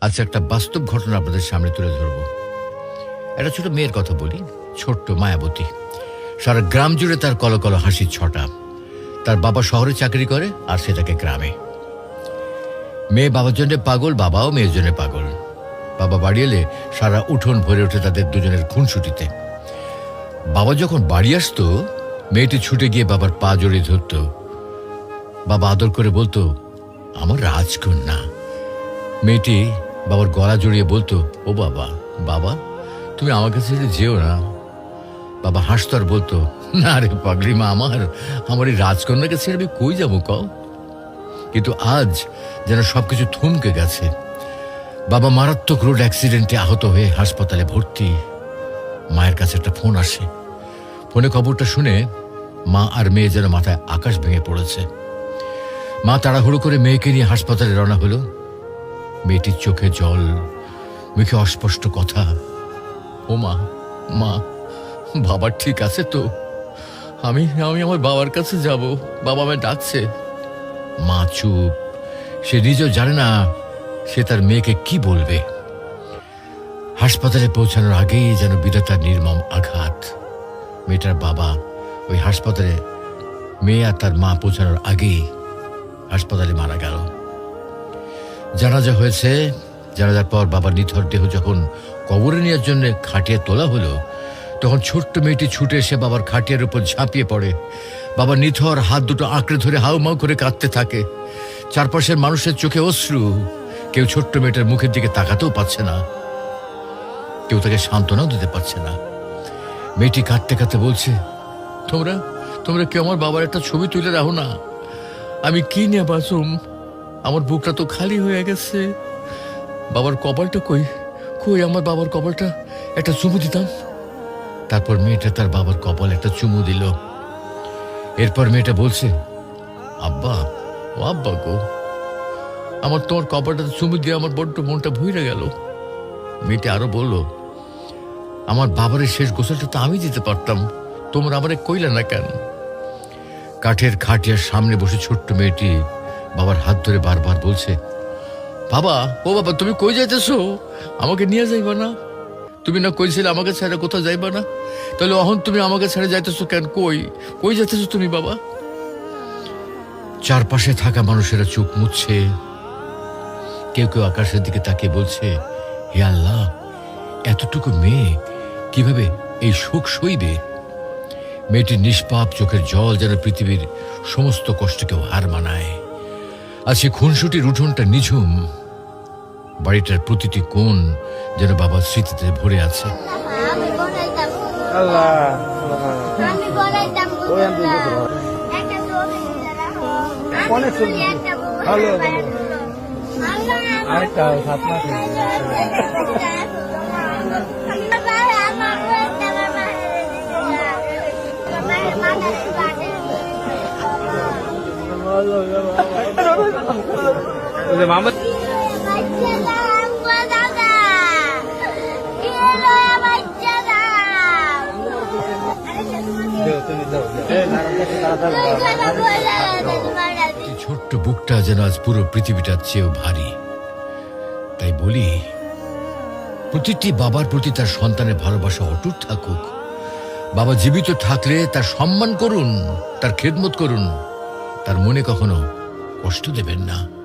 আচ্ছা একটা বাস্তব ঘটনা আপনাদের সামনে তুলে ধরব। একটা ছোট মেয়ের কথা বলি, ছোট্ট মায়াবতী। সারা গ্রাম জুড়ে তার কলকল হাসির ছটা। তার বাবা শহরে চাকরি করে আর সে থাকে গ্রামে। মেয়ে বাবার জন্য পাগল, বাবাও মেয়ের জন্য পাগল। বাবা বাড়ি এলে সারা উঠোন ভরে ওঠে তাদের দুজনের খুনসুটিতে। বাবা যখন বাড়ি আসতো, মেয়েটি ছুটে গিয়ে বাবার পা জড়িয়ে ধরত। বাবা আদর করে বলতো, আমার রাজকন্যা। মেয়েটি বাবার গলা জড়িয়ে বলতো, ও বাবা বাবা, তুমি আমার কাছে যেও না? বাবা হাসতো আর বলতো, না রে পাগলি মা, আমার আমার এই রাজকন্যাকে ছেড়ে আমি কই যাব কও? কিন্তু আজ যেন সবকিছু থমকে গেছে। বাবা মারাত্মক রোড অ্যাক্সিডেন্টে আহত হয়ে হাসপাতালে ভর্তি। মায়ের কাছে একটা ফোন আসে। ফোনে খবরটা শুনে মা আর মেয়ে যেন মাথায় আকাশ ভেঙে পড়েছে। মা তাড়াহুড়ো করে মেয়েকে নিয়ে হাসপাতালে রওনা হলো। মেয়েটির চোখে জল, মুখে অস্পষ্ট কথা। ও মা মা, বাবার ঠিক আছে তো? আমি আমি আমার বাবার কাছে যাব, বাবা আমায় ডাকছে। মা চুপ, সে নিজেও জানে না সে তার মেয়েকে কি বলবে। হাসপাতালে পৌঁছানোর আগেই যেন বিধাতার নির্মম আঘাত। মেয়েটার বাবা ওই হাসপাতালে, মেয়ে আর তার মা পৌঁছানোর আগেই হাসপাতালে মারা গেল। জানাজা হয়েছে। জানাজার পর বাবার নিথর দেহ যখন কবরে নেওয়ার জন্য খাটিয়ে তোলা হলো, তখন ছোট্ট মেয়েটি ছুটে এসে বাবার খাটিয়ার উপর ঝাঁপিয়ে পড়ে। বাবার নিথর হাত দুটো আঁকড়ে ধরে হাউমাউ করে কাঁদতে থাকে। চারপাশের মানুষের চোখে অশ্রু। কেউ ছোট্ট মেয়েটার মুখের দিকে তাকাতেও পাচ্ছে না। কেউ তাকে সান্ত্বনাও দিতে পারছে না। মেয়েটি কাঁদতে কাঁদতে বলছে, তোমরা তোমরা কেউ আমার বাবার একটা ছবি তুলে রাখো না। আমি কি নিয়ে বাঁচুম? আমার বুকটা তো খালি হয়ে গেছে। বাবার কপালটা কই? কই আমার বাবার কপালটা? একটা চুমু দিতাম। তারপর মেয়েটা তার বাবার কপাল একটা চুমু দিল। এরপর মেয়েটা বলছে, আব্বা, ও আব্বা গো, আমার তোমার কপালটা চুমু দিয়ে আমার বড্ড মনটা ভুইরে গেল। মেয়েটা আরও বলল, আমার বাবারের শেষ গোসলটা তো আমি দিতে পারতাম। তোমরা আমারে কইলে না কেন? কাঠের খাটিয়ার সামনে বসে ছোট্ট মেয়েটি বাবার হাত ধরে বারবার বলছে, বাবা, ও বাবা, তুমি কই যাইতেছো? আমাকে নিয়ে যাইবা না? তুমি না কইছিলে আমাকে ছেড়ে কোথাও যাইবা না? তাহলে অহন তুমি আমাকে ছেড়ে যাইতেছো কেন? কই? কই যাইতেছো তুমি, বাবা? চারপাশে থাকা মানুষেরা চোখ মুছছে। কেউ কেউ আকাশের দিকে তাকিয়ে বলছে, হে আল্লাহ, এতটুকু মেয়ে কীভাবে এই শোক সইবে? মেয়েটির নিষ্পাপ, চোখের জল যেন পৃথিবীর সমস্ত কষ্টকেও হার মানায়। আর সে খুনসুটির উঠোনটা নিঝুম বাড়িটার প্রতিটি কোণ যেন বাবার স্মৃতিতে ভরে আছে আরেকটা ছোট্ট বুকটা যেন আজ পুরো পৃথিবীটার চেয়েও ভারী। তাই বলি, প্রতিটি বাবার প্রতি তার সন্তানের ভালোবাসা অটুট থাকুক। বাবা জীবিত থাকলে তার সম্মান করুন, তার খেদমত করুন। তার মনে কখনো কষ্ট দেবেন না।